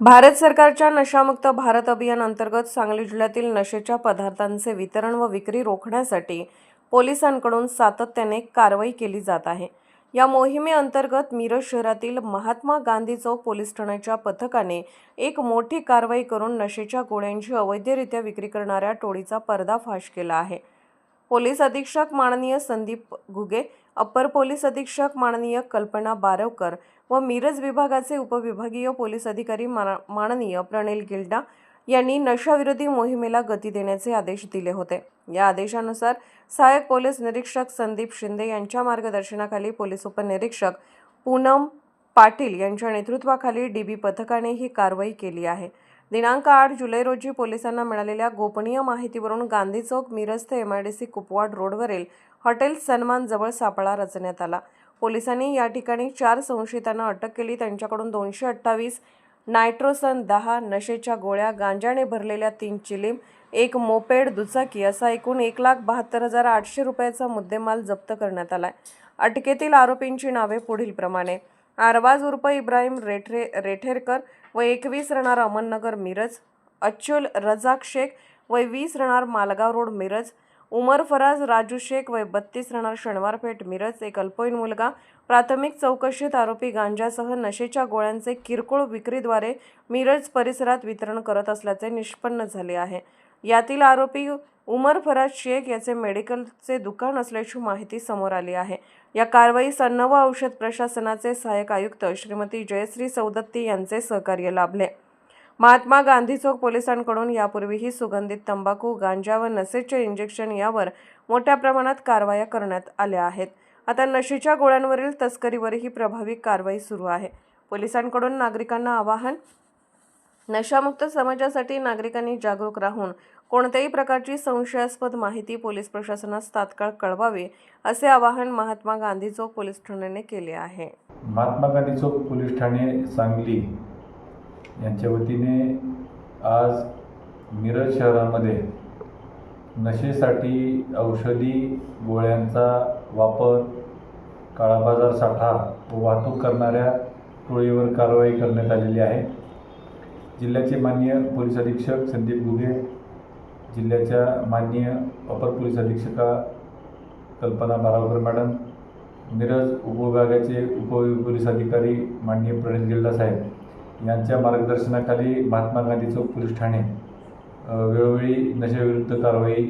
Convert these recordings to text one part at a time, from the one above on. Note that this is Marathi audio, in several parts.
भारत सरकारच्या नशामुक्त भारत अभियान अंतर्गत सांगली जिल्ह्यातील नशेच्या पदार्थांचे वितरण व विक्री रोखण्यासाठी पोलिसांकडून सातत्याने कारवाई केली जात आहे. या मोहिमेअंतर्गत मिरज शहरातील महात्मा गांधी चौक पोलीस ठाण्याच्या पथकाने एक मोठी कारवाई करून नशेच्या गोळ्यांची अवैधरित्या विक्री करणाऱ्या टोळीचा पर्दाफाश केला आहे. पोलीस अधीक्षक माननीय संदीप घुगे अप्पर पोलीस अधीक्षक माननीय कल्पना बारवकर व मिरज विभागाचे उपविभागीय पोलीस अधिकारी मा माननीय प्रणील गिल्डा यांनी नशाविरोधी मोहिमेला गती देण्याचे आदेश दिले होते. या आदेशानुसार सहाय्यक पोलीस निरीक्षक संदीप शिंदे यांच्या मार्गदर्शनाखाली पोलीस उपनिरीक्षक पूनम पाटील यांच्या नेतृत्वाखाली डी बी पथकाने ही कारवाई केली आहे. दिनांक आठ जुलै रोजी पोलिसांना मिळालेल्या गोपनीय माहितीवरून गांधी चौक मिरज ते एमआयडीसी कुपवाड रोडवरील हॉटेल सन्मान जवळ सापळा रचण्यात आला. पोलिसांनी या ठिकाणी चार संशयितांना अटक केली. त्यांच्याकडून दोनशे अठ्ठावीस नायट्रोसन दहा नशेच्या गोळ्या गांजाने भरलेल्या तीन चिलीम एक मोपेड दुचाकी असा एकूण एक लाख बहात्तर हजार आठशे रुपयाचा मुद्देमाल जप्त करण्यात आलाय. अटकेतील आरोपींची नावे पुढीलप्रमाणे आरवाज उर्फ इब्राहिम रेठरे रेठेरकर व एकवीस राहणार अहमदनगर मिरज अच्युल रजाक शेख व वीस राहणार मालगाव रोड मिरज उमर फराज राजू शेख वय बत्तीस राहणार शनिवारपेठ मिरज एक अल्पवयीन मुलगा. प्राथमिक चौकशीत आरोपी गांजासह नशेच्या गोळ्यांचे किरकोळ विक्रीद्वारे मिरज परिसरात वितरण करत असल्याचे निष्पन्न झाले आहे. यातील आरोपी उमर फराज शेख याचे मेडिकलचे दुकान असल्याची माहिती समोर आली आहे. या कारवाईस अन्न व औषध प्रशासनाचे सहाय्यक आयुक्त श्रीमती जयश्री सौदत्ती यांचे सहकार्य लाभले. महात्मा गांधी चौक पोलिसांकडून यापूर्वीही सुगंधित तंबाखू गांजा व नशेचे इंजेक्शन यावर मोठ्या प्रमाणात कारवाया करण्यात आल्या आहेत. आता नशेच्या गोळ्यांवरील तस्करीवरही प्रभावी कारवाई सुरू आहे. पोलिसांकडून नागरिकांना आवाहन नशामुक्त समाजासाठी नागरिकांनी जागरूक राहून कोणत्याही प्रकारची संशयास्पद माहिती पोलीस प्रशासनास तात्काळ कळवावी असे आवाहन महात्मा गांधी चौक पोलीस ठाण्याने केले आहे. महात्मा गांधी चौक पोलीस ठाणे सांगली यांच्या वतीने आज मिरज शहरामध्ये नशेसाठी औषधी गोळ्यांचा वापर काळाबाजार साठा व वाहतूक करणाऱ्या टोळीवर कारवाई करण्यात आलेली आहे. जिल्ह्याचे माननीय पोलीस अधीक्षक संदीप गुगे जिल्ह्याच्या माननीय अपर पोलीस अधीक्षका कल्पना बारावकर मॅडम मिरज उपविभागाचे उपपोलीस अधिकारी माननीय प्रणित गिल्डा साहेब यांच्या मार्गदर्शनाखाली महात्मा गांधी चौक पोलीस ठाणे वेळोवेळी नशेविरुद्ध कारवाई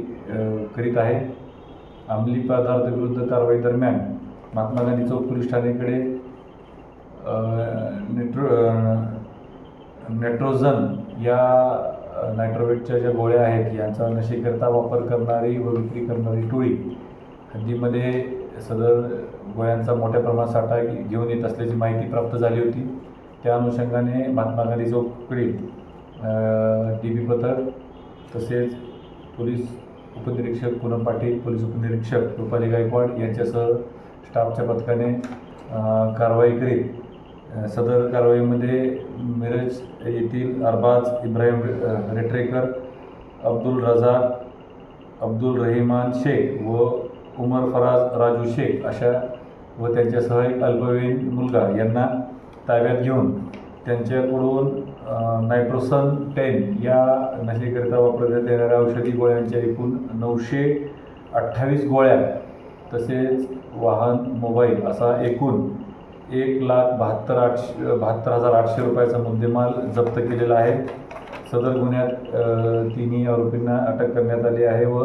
करीत आहे. अंमली पदार्थ विरुद्ध कारवाई दरम्यान महात्मा गांधी चौक पोलीस ठाणेकडे नेट्रो नेट्रोजन नेट्रोझन या नायट्रोवेटच्या ज्या गोळ्या आहेत यांचा नशेकरता वापर करणारी व विक्री करणारी टोळी हद्दीमध्ये सदर गोळ्यांचा मोठ्या प्रमाणात साठा घेऊन येत असल्याची माहिती प्राप्त झाली होती. त्या अनुषंगाने महात्मा गांधी चौकडील डी बी पथक तसेच पोलीस उपनिरीक्षक पूनम पाटील पोलीस उपनिरीक्षक रुपाली गायकवाड यांच्यासह स्टाफच्या पथकाने कारवाई करीत सदर कारवाईमध्ये मिरज येथील अरबाज इब्राहिम रेटरेकर रेट्रेकर अब्दुल रजाक अब्दुल रहिमान शेख व उमर फराज राजू शेख अशा व त्यांच्यासह एक अल्पवयीन मुलगा यांना ताब्यात घेऊन त्यांच्याकडून नायट्रोसन टेन या नशेकरिता वापरण्यात येणाऱ्या औषधी गोळ्यांच्या एकूण नऊशे अठ्ठावीस गोळ्या तसेच वाहन मोबाईल असा एकूण एक लाख बहात्तर आठशे बहात्तर हजार आठशे रुपयाचा मुद्देमाल जप्त केलेला आहे. सदर गुन्ह्यात तिन्ही आरोपींना अटक करण्यात आली आहे व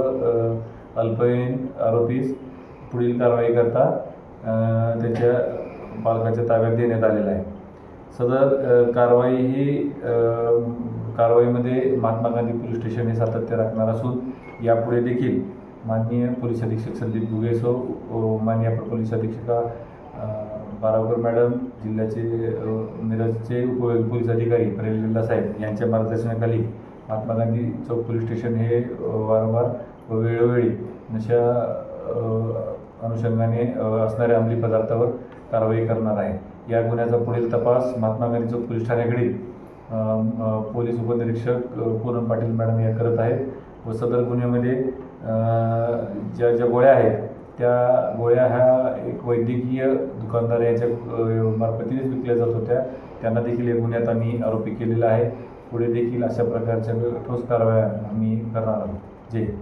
अल्पवयीन आरोपीस पुढील कारवाई करता त्याच्या पालकाच्या ताब्यात देण्यात आलेला आहे. सदर कारवाई ही कारवाईमध्ये महात्मा गांधी पोलीस स्टेशन हे सातत्य राखणार असून यापुढे देखील माननीय पोलीस अधीक्षक संदीप गुगेसो माननीय अपर पोलीस अधीक्षका बारावकर मॅडम जिल्ह्याचे मिरजचे उप पोलीस अधिकारी प्रेमलिल्ला साहेब यांच्या मार्गदर्शनाखाली महात्मा गांधी चौक पोलीस स्टेशन हे वारंवार व वेळोवेळी नशा अनुषंगाने असणाऱ्या अंमली पदार्थावर कारवाई करणार आहे. या गुन्ह्याचा पुढील तपास महात्मा गांधी चौक पोलीस ठाण्याकडील पोलीस उपनिरीक्षक पूनम पाटील मॅडम या करत आहेत व सदर गुन्ह्यामध्ये ज्या ज्या गोळ्या आहेत त्या गोळ्या ह्या एक वैद्यकीय दुकानदार याच्या मार्फतीनेच विकल्या जात होत्या. त्यांना देखील या गुन्ह्यात आम्ही आरोपी केलेला आहे. पुढे देखील अशा प्रकारच्या ठोस कारवाया आम्ही करणार आहोत. जय हिंद.